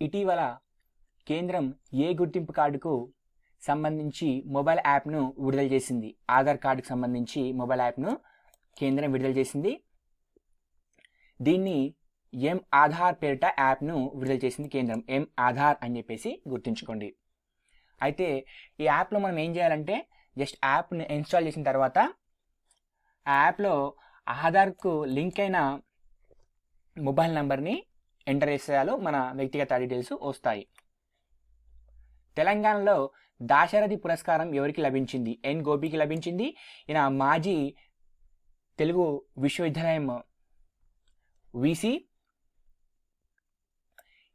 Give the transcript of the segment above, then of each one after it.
ఇటీవల కేంద్రం ఏ గుర్తింపు కార్డుకు సంబంధించి మొబైల్ యాప్ను విడుదల చేసింది? ఆధార్ కార్డుకు సంబంధించి మొబైల్ యాప్ను కేంద్రం విడుదల చేసింది. దీన్ని ఎం ఆధార్ పేరిట యాప్ను విడుదల చేసింది కేంద్రం. ఎం ఆధార్ అని చెప్పేసి గుర్తుంచుకోండి. అయితే ఈ యాప్లో మనం ఏం చేయాలంటే జస్ట్ యాప్ని ఇన్స్టాల్ చేసిన తర్వాత ఆ యాప్లో ఆధార్కు లింక్ అయిన మొబైల్ నెంబర్ని ఎంటర్ చేసేయాలో మన వ్యక్తిగత డీటెయిల్స్ వస్తాయి. తెలంగాణలో దాశరథి పురస్కారం ఎవరికి లభించింది? ఎన్ గోపికి లభించింది. ఈయన మాజీ తెలుగు విశ్వవిద్యాలయం విసి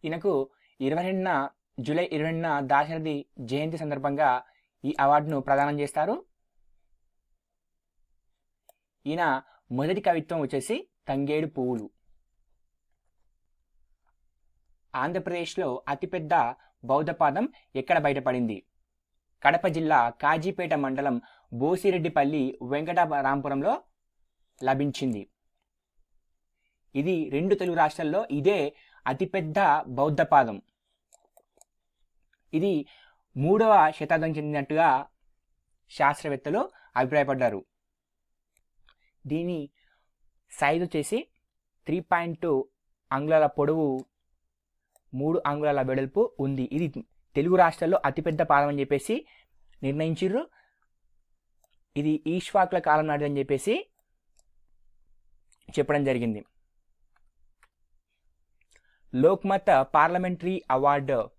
ఈయనకు ఇరవై రెండున జూలై ఇరవై రెండున దాశరథి జయంతి సందర్భంగా ఈ అవార్డును ప్రదానం చేస్తారు. ఈయన మొదటి కవిత్వం వచ్చేసి తంగేడు పువ్వులు. ఆంధ్రప్రదేశ్లో అతిపెద్ద బౌద్ధపాదం ఎక్కడ బయటపడింది? కడప జిల్లా కాజీపేట మండలం బోసిరెడ్డిపల్లి వెంకటరాంపురంలో లభించింది. ఇది రెండు తెలుగు రాష్ట్రాల్లో ఇదే అతిపెద్ద బౌద్ధపాదం. ఇది మూడవ శతాబ్దం చెందినట్టుగా శాస్త్రవేత్తలు అభిప్రాయపడ్డారు. దీని సైజు వచ్చేసి త్రీ పాయింట్ టూ అంగుళాల పొడవు మూడు అంగుళాల వెడల్పు ఉంది. ఇది తెలుగు రాష్ట్రాల్లో అతిపెద్ద పాదం అని చెప్పేసి నిర్ణయించిర్రు. ఇది ఈశ్వాకుల కాలం నాటిదని చెప్పేసి చెప్పడం జరిగింది. లోక్మత్ పార్లమెంటరీ అవార్డు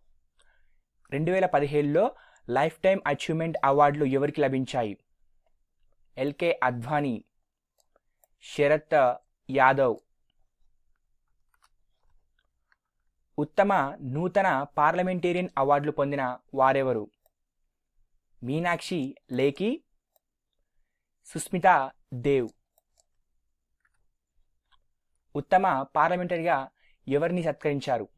రెండు వేల పదిహేడులో లైఫ్ టైమ్ అచీవ్మెంట్ అవార్డులు ఎవరికి లభించాయి? ఎల్కే అద్వానీ శరత్ యాదవ్ ఉత్తమ నూతన పార్లమెంటేరియన్ అవార్డులు పొందిన వారెవరు? మీనాక్షి లేఖి సుస్మిత దేవ్. ఉత్తమ పార్లమెంటరీగా ఎవరిని సత్కరించారు?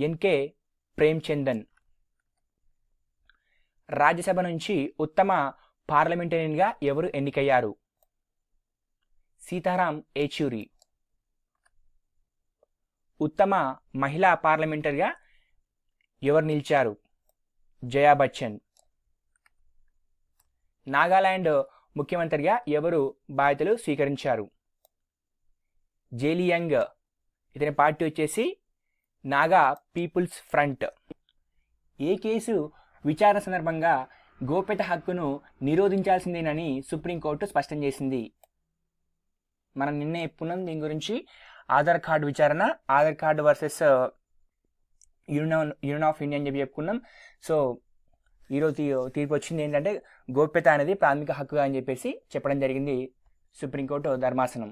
ఎన్కే ప్రేమ్చందన్. రాజ్యసభ నుంచి ఉత్తమ పార్లమెంటేరియన్గా ఎవరు ఎన్నికయ్యారు? సీతారాం ఏచూరి ఉత్తమ మహిళా పార్లమెంటరీగా ఎవరు నిలిచారు? జయా బచ్చన్. నాగాలాండ్ ముఖ్యమంత్రిగా ఎవరు బాధ్యతలు స్వీకరించారు? జేలియంగ్ ఇతని పార్టీ వచ్చేసి నాగా పీపుల్స్ ఫ్రంట్. ఏ కేసు విచారణ సందర్భంగా గోప్యత హక్కును నిరోధించాల్సిందేనని సుప్రీంకోర్టు స్పష్టం చేసింది. మనం నిన్నే చెప్పుకున్నాం దీని గురించి ఆధార్ కార్డు విచారణ Aadhaar card versus uh, union union of India అని చెప్పి చెప్పుకున్నాం. సో ఈరోజు తీర్పు వచ్చింది ఏంటంటే గోప్యత అనేది ప్రాథమిక హక్కుగా అని చెప్పేసి చెప్పడం జరిగింది సుప్రీంకోర్టు ధర్మాసనం.